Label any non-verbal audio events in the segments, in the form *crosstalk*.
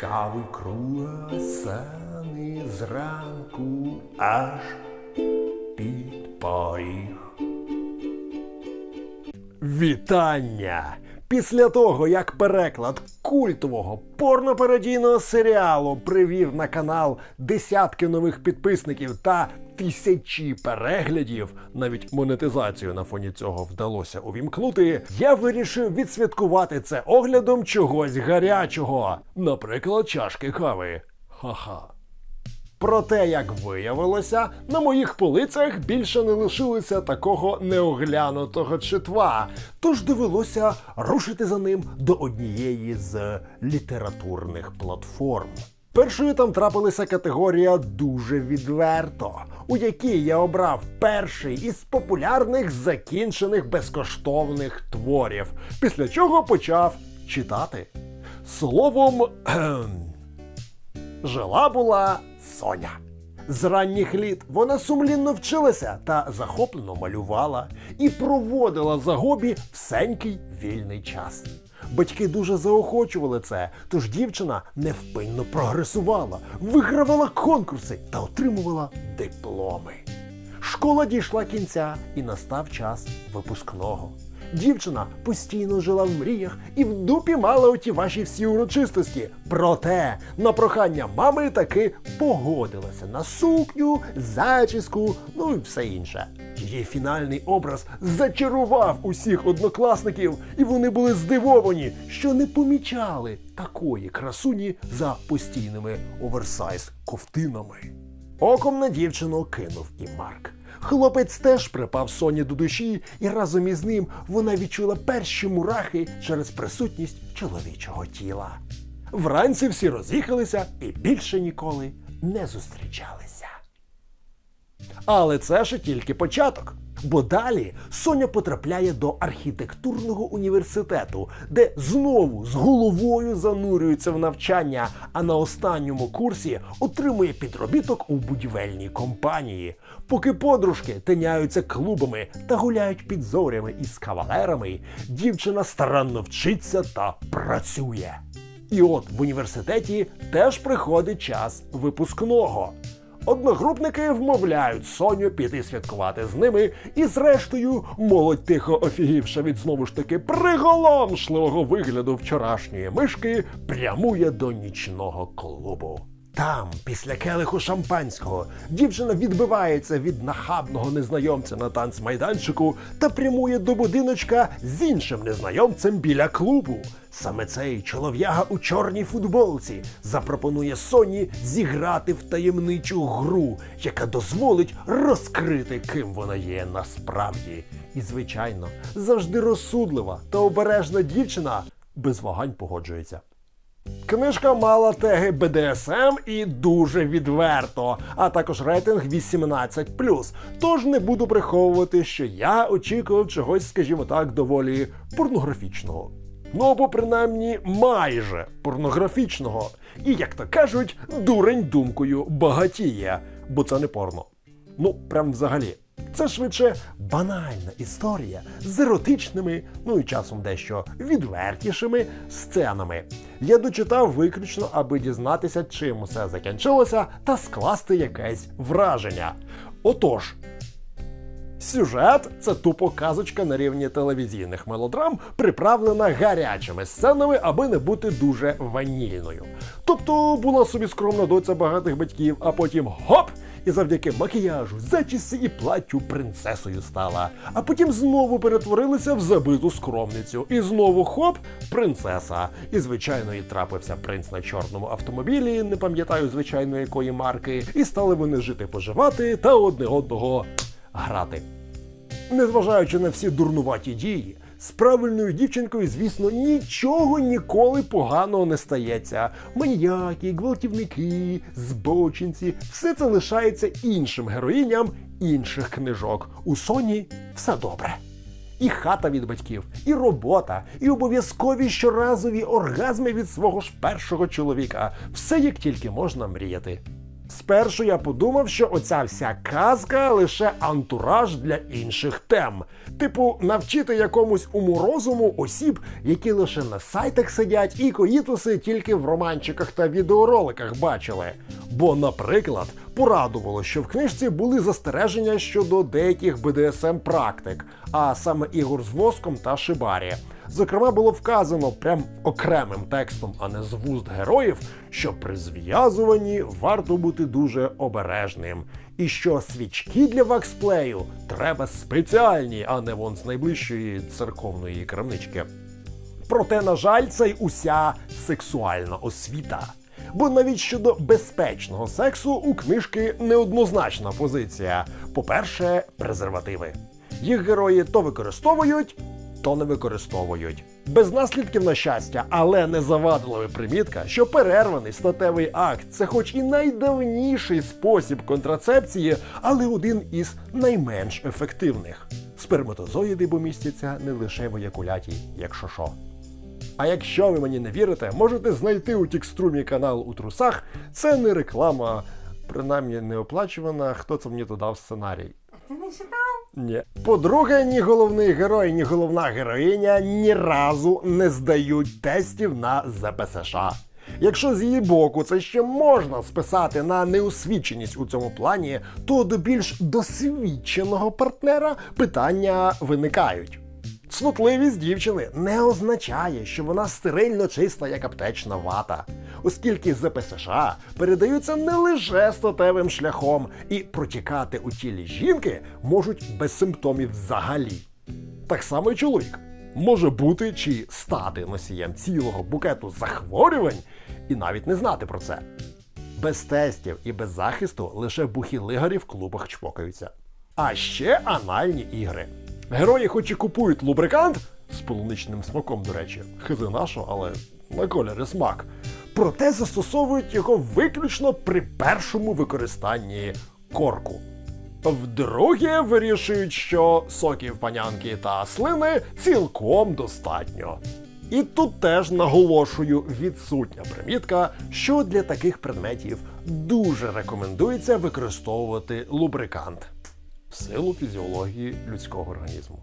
Кави круасани зранку аж під поріг. Вітання! Після того, як переклад культового порнопередійного серіалу привів на канал десятки нових підписників та тисячі переглядів, навіть монетизацію на фоні цього вдалося увімкнути, я вирішив відсвяткувати це оглядом чогось гарячого, наприклад, чашки кави. Ха-ха. Проте, як виявилося, на моїх полицях більше не лишилося такого неоглянутого читва, тож довелося рушити за ним до однієї з літературних платформ. Першою там трапилася категорія дуже відверто, у якій я обрав перший із популярних закінчених безкоштовних творів, після чого почав читати. Словом, *clears throat* Жила була Соня. З ранніх літ вона сумлінно вчилася та захоплено малювала і проводила за гобі всенький вільний час. Батьки дуже заохочували це, тож дівчина невпинно прогресувала, вигравала конкурси та отримувала дипломи. Школа дійшла кінця і настав час випускного. Дівчина постійно жила в мріях і в дупі мала оті ваші всі урочистості. Проте на прохання мами таки погодилася на сукню, зачіску, ну і все інше. Її фінальний образ зачарував усіх однокласників, і вони були здивовані, що не помічали такої красуні за постійними оверсайз ковтинами. Оком на дівчину кинув і Марк. Хлопець теж припав Соні до душі, і разом із ним вона відчула перші мурахи через присутність чоловічого тіла. Вранці всі роз'їхалися і більше ніколи не зустрічалися. Але це ще тільки початок. Бо далі Соня потрапляє до архітектурного університету, де знову з головою занурюється в навчання, а на останньому курсі отримує підробіток у будівельній компанії. Поки подружки тиняються клубами та гуляють під зорями із кавалерами, дівчина старанно вчиться та працює. І от в університеті теж приходить час випускного. Одногрупники вмовляють Соню піти святкувати з ними, і зрештою молодь тихо офігівша від знову ж таки приголомшливого вигляду вчорашньої мишки, прямує до нічного клубу. Там, після келиху шампанського, дівчина відбивається від нахабного незнайомця на танцмайданчику та прямує до будиночка з іншим незнайомцем біля клубу. Саме цей чолов'яга у чорній футболці запропонує Соні зіграти в таємничу гру, яка дозволить розкрити, ким вона є насправді. І, звичайно, завжди розсудлива та обережна дівчина без вагань погоджується. Книжка мала теги БДСМ і дуже відверто, а також рейтинг 18+. Тож не буду приховувати, що я очікував чогось, скажімо так, доволі порнографічного. Ну або принаймні майже порнографічного. І, як то кажуть, дурень думкою багатіє, бо це не порно. Ну, прям взагалі. Це швидше банальна історія з еротичними, ну і часом дещо відвертішими сценами. Я дочитав виключно, аби дізнатися, чим усе закінчилося, та скласти якесь враження. Отож, Сюжет це тупо казочка на рівні телевізійних мелодрам, приправлена гарячими сценами, аби не бути дуже ванільною. Тобто була собі скромна доця багатих батьків, а потім гоп! І завдяки макіяжу, зачісці і платтю принцесою стала. А потім знову перетворилася в забиту скромницю. І знову хоп, принцеса. І звичайно, і трапився принц на чорному автомобілі, не пам'ятаю звичайно якої марки, і стали вони жити поживати та одне одного грати. Незважаючи на всі дурнуваті дії, з правильною дівчинкою, звісно, нічого ніколи поганого не стається. Маніяки, гвалтівники, збочинці все це лишається іншим героїням інших книжок. У Соні все добре. І хата від батьків, і робота, і обов'язкові щоразові оргазми від свого ж першого чоловіка. Все як тільки можна мріяти. Спершу я подумав, що оця вся казка лише антураж для інших тем. Типу, навчити якомусь уму-розуму осіб, які лише на сайтах сидять і коїтуси тільки в романчиках та відеороликах бачили. Бо, наприклад, порадувало, що в книжці були застереження щодо деяких БДСМ практик, а саме ігор з воском та шибарі. Зокрема, було вказано прям окремим текстом, а не з вуст героїв, що при зв'язуванні варто бути дуже обережним, і що свічки для ваксплею треба спеціальні, а не вон з найближчої церковної крамнички. Проте, на жаль, це й уся сексуальна освіта. Бо навіть щодо безпечного сексу у книжки неоднозначна позиція. По-перше, презервативи. Їх герої то використовують, то не використовують. Без наслідків на щастя, але не завадила примітка, що перерваний статевий акт це хоч і найдавніший спосіб контрацепції, але один із найменш ефективних. Сперматозоїди бо містяться не лише в еякуляті, якщо що. А якщо ви мені не вірите, можете знайти у тікструмі канал у трусах. Це не реклама, принаймні не оплачувана. Хто це мені додав сценарій? Ти не читав? Ні. По-друге, ні головний герой, ні головна героїня ні разу не здають тестів на ЗПСШ. Якщо з її боку це ще можна списати на неосвіченість у цьому плані, то до більш досвідченого партнера питання виникають. Цнутливість дівчини не означає, що вона стерильно чиста, як аптечна вата, оскільки ЗПСШ передаються не лише статевим шляхом, і протікати у тілі жінки можуть без симптомів взагалі. Так само й чоловік може бути чи стати носієм цілого букету захворювань і навіть не знати про це. Без тестів і без захисту лише бухі лигарі в клубах чпокаються. А ще анальні ігри. Герої, хоч і купують лубрикант з полуничним смаком, до речі, хизи нашо, але на кольори смак. Проте застосовують його виключно при першому використанні корку. Вдруге вирішують, що соків панянки та слини цілком достатньо. І тут теж наголошую відсутня примітка, що для таких предметів дуже рекомендується використовувати лубрикант в силу фізіології людського організму.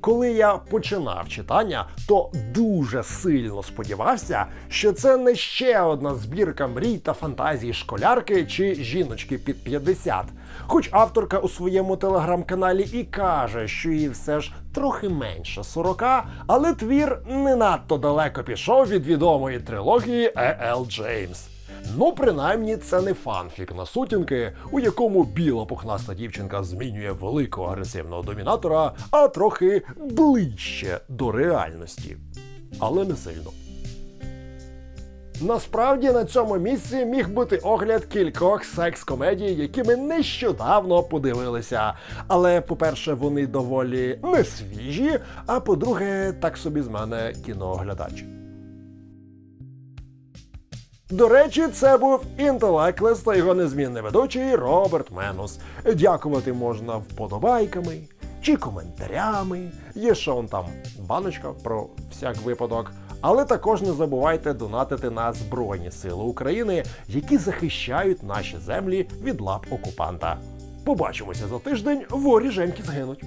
Коли я починав читання, то дуже сильно сподівався, що це не ще одна збірка мрій та фантазій школярки чи жіночки під 50. Хоч авторка у своєму телеграм-каналі і каже, що їй все ж трохи менше 40, але твір не надто далеко пішов від відомої трилогії Е.Л. Джеймс. Ну, принаймні, це не фанфік на сутінки, у якому біла пухнаста дівчинка змінює великого агресивного домінатора, а трохи ближче до реальності. Але не сильно. Насправді на цьому місці міг бути огляд кількох секс-комедій, які ми нещодавно подивилися. Але, по-перше, вони доволі не свіжі, а по-друге, так собі з мене кінооглядач. До речі, це був інтелеклес та його незмінний ведучий Роберт Менус. Дякувати можна вподобайками чи коментарями. Є ще он там баночка про всяк випадок. Але також не забувайте донатити на Збройні Сили України, які захищають наші землі від лап окупанта. Побачимося за тиждень, ворі жемки згинуть.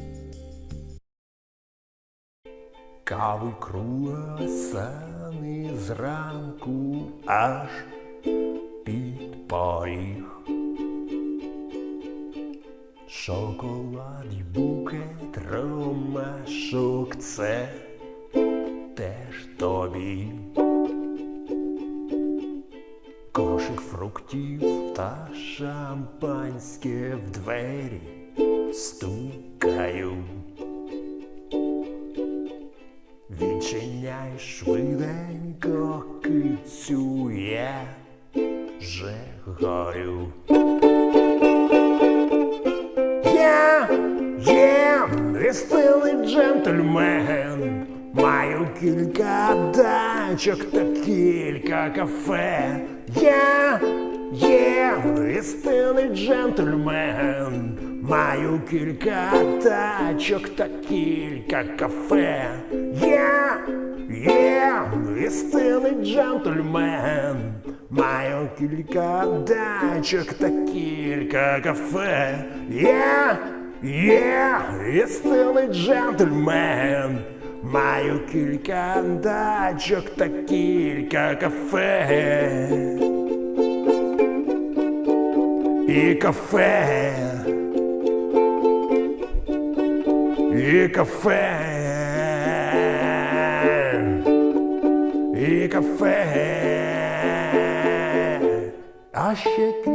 Кави круасани зранку аж під поріг. Шоколад й букет ромашок це теж тобі. Кошик фруктів та шампанське в двері стукаю. Відчиняй швиденько кицю, я вже горю. Я є істинний джентльмен, маю кілька дачок та кілька кафе. Я є істинний джентльмен, маю кілька тачок та кілька кафе. Я є істинний джентльмен, Маю кілька дачок та кілька кафе. Я, я істинний джентльмен. Маю кілька дачок та кілька кафе. І кафе. І кафе. І кафе. А ще.